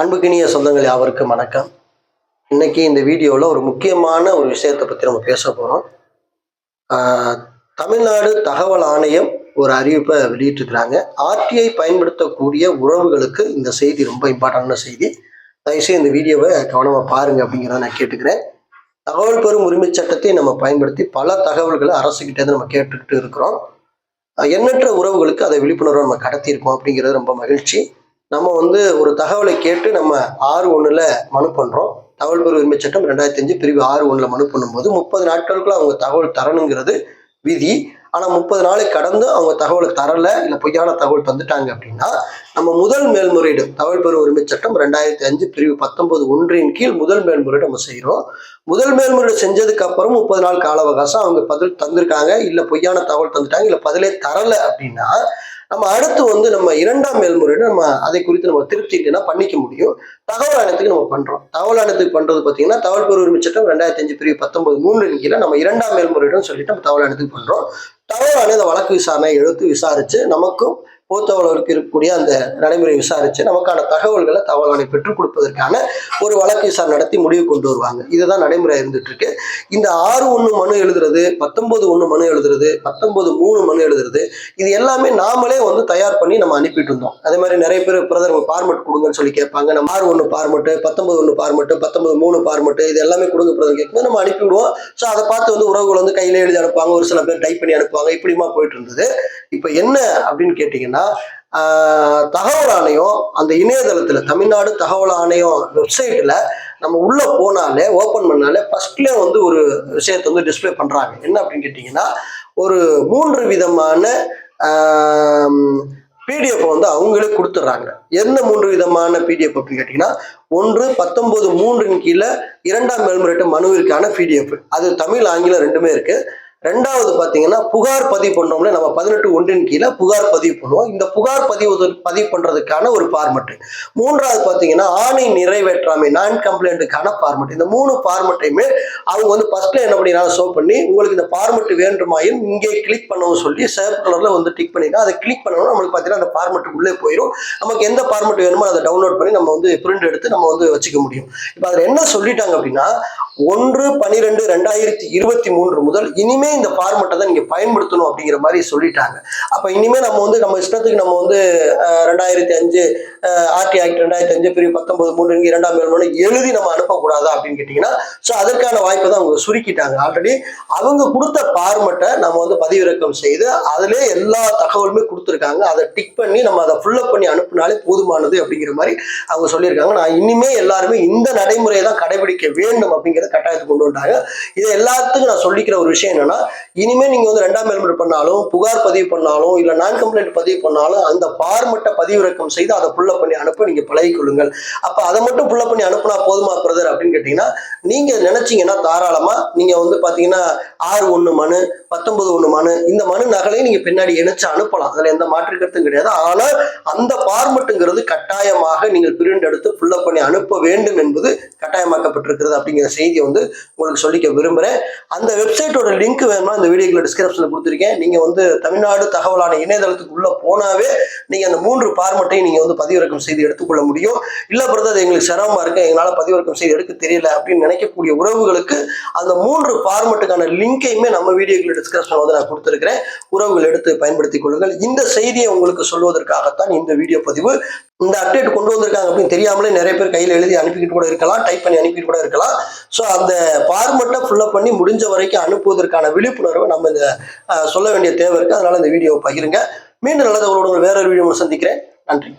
அன்புக்கினிய சொந்தங்கள் யாவருக்கும் வணக்கம். இன்னைக்கு இந்த வீடியோவில் ஒரு முக்கியமான ஒரு விஷயத்தை பற்றி நம்ம பேச போகிறோம் தமிழ்நாடு தகவல் ஆணையம் ஒரு அறிவிப்பை வெளியிட்டிருக்கிறாங்க. ஆர்டிஐ பயன்படுத்தக்கூடிய உறவுகளுக்கு இந்த செய்தி ரொம்ப இம்பார்ட்டண்டான செய்தி. தயவுசெய்து இந்த வீடியோவை கவனமாக பாருங்க அப்படிங்கிறத நான் கேட்டுக்கிறேன். தகவல் பெறும் உரிமை சட்டத்தை நம்ம பயன்படுத்தி பல தகவல்களை அரசுகிட்டே நம்ம கேட்டுக்கிட்டு இருக்கிறோம். எண்ணற்ற உறவுகளுக்கு அதை விழிப்புணர்வை நம்ம கடத்தியிருக்கோம் அப்படிங்கிறது ரொம்ப மகிழ்ச்சி. நம்ம வந்து ஒரு தகவலை கேட்டு நம்ம ஆறு ஒன்றில் மனு பண்ணுறோம் தகவல் பெறும் உரிமை சட்டம் ரெண்டாயிரத்தி அஞ்சு பிரிவு ஆறு ஒன்றில் மனு பண்ணும்போது முப்பது நாட்களுக்குள்ள அவங்க தகவல் தரணுங்கிறது விதி. ஆனால் முப்பது நாளை கடந்து அவங்க தகவல் தரல இல்லை பொய்யான தகவல் தந்துட்டாங்க அப்படின்னா நம்ம முதல் மேல்முறையீடு தகவல் பெறும் உரிமை சட்டம் ரெண்டாயிரத்தி அஞ்சு பிரிவு பத்தொன்பது ஒன்றின் கீழ் முதல் மேல்முறையீடு நம்ம செய்கிறோம் முதல் மேல்முறையீடு செஞ்சதுக்கு அப்புறம் முப்பது நாள் கால அவகாசம் அவங்க பதில் தந்திருக்காங்க. இல்லை பொய்யான தகவல் தந்துட்டாங்க இல்லை பதிலே தரல அப்படின்னா நம்ம அடுத்து வந்து நம்ம இரண்டாம் மேல்முறையீடு நம்ம அதை குறித்து நம்ம திருப்தி இல்லைன்னா பண்ணிக்க முடியும். தகவல் ஆணையத்துக்கு நம்ம பண்றோம். தகவல் ஆணையத்துக்கு பண்றது பார்த்தீங்கன்னா தகவல் பெறும் உரிமை சட்டம் ரெண்டாயிரத்தி அஞ்சு பிரிவு பத்தொன்பது மூணு கீழே நம்ம இரண்டாம் மேல்முறையீடுன்னு சொல்லிட்டு நம்ம தகவல் ஆணையத்துக்கு பண்றோம். தகவல் ஆணையம் வழக்கு விசாரணை எடுத்து விசாரிச்சு நமக்கும் போத்தவர்களுக்கு இருக்கக்கூடிய அந்த நடைமுறை விசாரிச்சு நமக்கான தகவல்களை தகவல்களை பெற்றுக் கொடுப்பதற்கான ஒரு வழக்கு விசாரணை நடத்தி முடிவு கொண்டு வருவாங்க. இதுதான் நடைமுறை இருந்துட்டு இருக்கு. இந்த ஆறு ஒன்று மனு எழுதுறது பத்தொன்பது ஒன்று மனு எழுதுறது பத்தொன்பது மூணு மனு எழுதுறது இது எல்லாமே நாமளே வந்து தயார் பண்ணி நம்ம அனுப்பிட்டு இருந்தோம். அதே மாதிரி நிறைய பேர் பிரதர் பார்மெட் கொடுங்கன்னு சொல்லி கேட்பாங்க. நம்ம ஆறு ஒன்று பார்மெட்டு பத்தொன்பது ஒன்று பார்மெட்டு பத்தொன்பது மூணு பார்மெட்டு இது எல்லாமே கொடுங்க பிரதர் கேட்கும்போது நம்ம அனுப்பிவிடுவோம் ஸோ அதை பார்த்து வந்து உறவுகள் வந்து கையில எழுதி அனுப்புவாங்க. ஒரு சில பேர் டைப் பண்ணி அனுப்புவாங்க. இப்படிமா போயிட்டு இருந்தது. இப்போ என்ன அப்படின்னு கேட்டிங்கன்னா ஆஹ், தகவல் ஆணையம் அந்த இணையதளத்துல தமிழ்நாடு தகவல் ஆணையம் வெப்சைட்ல நம்ம உள்ள போனாலே ஓபன் பண்ணாலே ஃபர்ஸ்ட்லேயே வந்து ஒரு விஷயத்தை வந்து டிஸ்ப்ளே பண்றாங்க. என்ன அப்படின்னு கேட்டிங்கன்னா ஒரு மூன்று விதமான பிடிஎஃப் வந்து அவங்களே கொடுத்துட்றாங்க. என்ன மூன்று விதமான பிடிஎஃப் அப்படின்னு கேட்டிங்கன்னா ஒன்று பத்தொம்போது மூன்றின் கீழே இரண்டாம் மேல்முறையீட்டு மனுவிற்கான பிடிஎஃப் அது தமிழ் ஆங்கிலம் ரெண்டுமே இருக்குது ரெண்டாவது பார்த்தீங்கன்னா புகார் பதிவு பண்ணோம்ல நம்ம பதினெட்டு ஒன்றின் கீழே புகார் பதிவு பண்ணுவோம். இந்த புகார் பதிவு பதிவு பண்ணுறதுக்கான ஒரு ஃபார்மெட்டு மூன்றாவது பார்த்தீங்கன்னா ஆணை நிறைவேற்றாமை நான் கம்ப்ளைண்ட்டுக்கான ஃபார்மெட் இந்த மூணு ஃபார்மெட்டையுமே அவங்க வந்து ஃபஸ்ட்டில் என்ன பண்ணிடுறாங்க? ஷோ பண்ணி உங்களுக்கு இந்த ஃபார்மெட் வேண்டுமாயின் இங்கே கிளிக் பண்ணவும் சொல்லி சேவ் கலரில் வந்து டிக் பண்ணிக்கலாம் அதை கிளிக் பண்ணணும் நம்மளுக்கு பார்த்தீங்கன்னா அந்த ஃபார்மெட் உள்ளே போயிடும் நமக்கு எந்த ஃபார்மெட் வேணுமோ அதை டவுன்லோட் பண்ணி நம்ம வந்து பிரிண்ட் எடுத்து நம்ம வந்து வச்சுக்க முடியும். இப்போ அதில் என்ன சொல்லிட்டாங்க அப்படின்னா ஒன்று பன்னிரெண்டு ரெண்டாயிரத்தி இருபத்தி மூன்று முதல் இனிமே இந்த ஃபார்மெட்டை தான் நீங்க பயன்படுத்தணும் அப்படிங்கிற மாதிரி சொல்லிட்டாங்க. அப்ப இனிமே நம்ம வந்து நம்ம இஷ்டத்துக்கு நம்ம வந்து ரெண்டாயிரத்தி அஞ்சு ஆர்டி ஆக்ட் ரெண்டாயிரத்தி அஞ்சு பிரிவு பத்தொன்பது மூன்று இரண்டாம் மேல்மனு எழுதி நம்ம அனுப்பக்கூடாதா அப்படின்னு கேட்டீங்கன்னா ஸோ அதற்கான வாய்ப்பை தான் அவங்க சுருக்கிட்டாங்க. ஆல்ரெடி அவங்க கொடுத்த ஃபார்மெட்டை நம்ம வந்து பதிவிறக்கம் செய்து அதிலே எல்லா தகவலுமே கொடுத்துருக்காங்க. அதை டிக் பண்ணி நம்ம அதை ஃபுல்லப் பண்ணி அனுப்புனாலே போதுமானது அப்படிங்கிற மாதிரி அவங்க சொல்லியிருக்காங்க. நான் இனிமே எல்லாருமே இந்த நடைமுறையை தான் கடைபிடிக்க வேண்டும் அப்படிங்கிறத கட்டாயத்துக்கு கொண்டு வந்தாங்க இது எல்லாத்துக்கும் நான் சொல்லிக்கிற ஒரு விஷயம் என்னன்னா இனிமே நீங்க வந்து ரெண்டாம் மேல்முறை பண்ணாலும் புகார் பதிவு பண்ணாலும் இல்ல நான் கம்ப்ளைண்ட் பதிவு பண்ணாலும் அந்த ஃபார்மெட்டை பதிவிறக்கம் செய்து அதை புள்ள பண்ணி அனுப்ப நீங்க பழகிக்கொள்ளுங்கள். அப்ப அதை மட்டும் புள்ள பண்ணி அனுப்புனா போதுமா பிரதர் அப்படின்னு கேட்டீங்கன்னா நீங்க நினைச்சீங்கன்னா தாராளமா நீங்க வந்து பாத்தீங்கன்னா ஆறு ஒண்ணு மனு பத்தொன்பது ஒண்ணு மனு இந்த மனு நகலையும் நீங்க பின்னாடி இணைச்சு அனுப்பலாம். அதுல எந்த மாற்று கருத்தும் கிடையாது. ஆனால் அந்த பார்மட்டுங்கிறது கட்டாயமாக நீங்கள் பிரிண்ட் எடுத்து புள்ள பண்ணி அனுப்ப வேண்டும் என்பது கட்டாயமாக்கப்பட்டிருக்கிறது அப்படிங்கிற செய்தியை வந்து உங்களுக்கு சொல்லிக்க விரும்புறேன். அந்த வெப்சைட்டோட லிங்க் வேணும்னா இந்த வீடியோக்குள்ள டிஸ்கிரிப்ஷன்ல கொடுத்துருக்கேன். நீங்க வந்து தமிழ்நாடு தகவலான இணையதளத்துக்கு உள்ள போனாவே நீங்க அந்த மூன்று பார்மெட்டையும் நீங்க வந்து பதிவிறக்கம் செய்து எடுத்துக்கொள்ள முடியும். இல்ல பிறகு அது எங்களுக்கு சிரமமா இருக்கு. எங்களால பதிவிறக்கம் செய்து எடுக்க தெரியல அப்படின்னு நினைக்கக்கூடிய உறவுகளுக்கு அந்த மூன்று ஃபார்மெட்டுக்கான லிங்கையுமே நம்ம வீடியோக்குள்ள டிஸ்கிரிப்ஷன் வந்து நான் கொடுத்துருக்கிறேன். உறவுகள் எடுத்து பயன்படுத்திக் கொள்ளுங்கள். இந்த செய்தியை உங்களுக்கு சொல்வதற்காகத்தான் இந்த வீடியோ பதிவு. இந்த அப்டேட் கொண்டு வந்திருக்காங்க அப்படின்னு தெரியாமலே நிறைய பேர் கையில் எழுதி அனுப்பிக்கிட்டு கூட இருக்கலாம் டைப் பண்ணி அனுப்பிட்டு கூட இருக்கலாம். ஸோ அந்த ஃபார்மெட்டை ஃபுல்லப் பண்ணி முடிஞ்ச வரைக்கும் அனுப்புவதற்கான விழிப்புணர்வை நம்ம இந்த சொல்ல வேண்டிய தேவை இருக்கு. அதனால இந்த வீடியோவை பகிருங்க. மீண்டும் நல்லது உங்களோட வேற ஒரு வீடியோ சந்திக்கிறேன். நன்றி.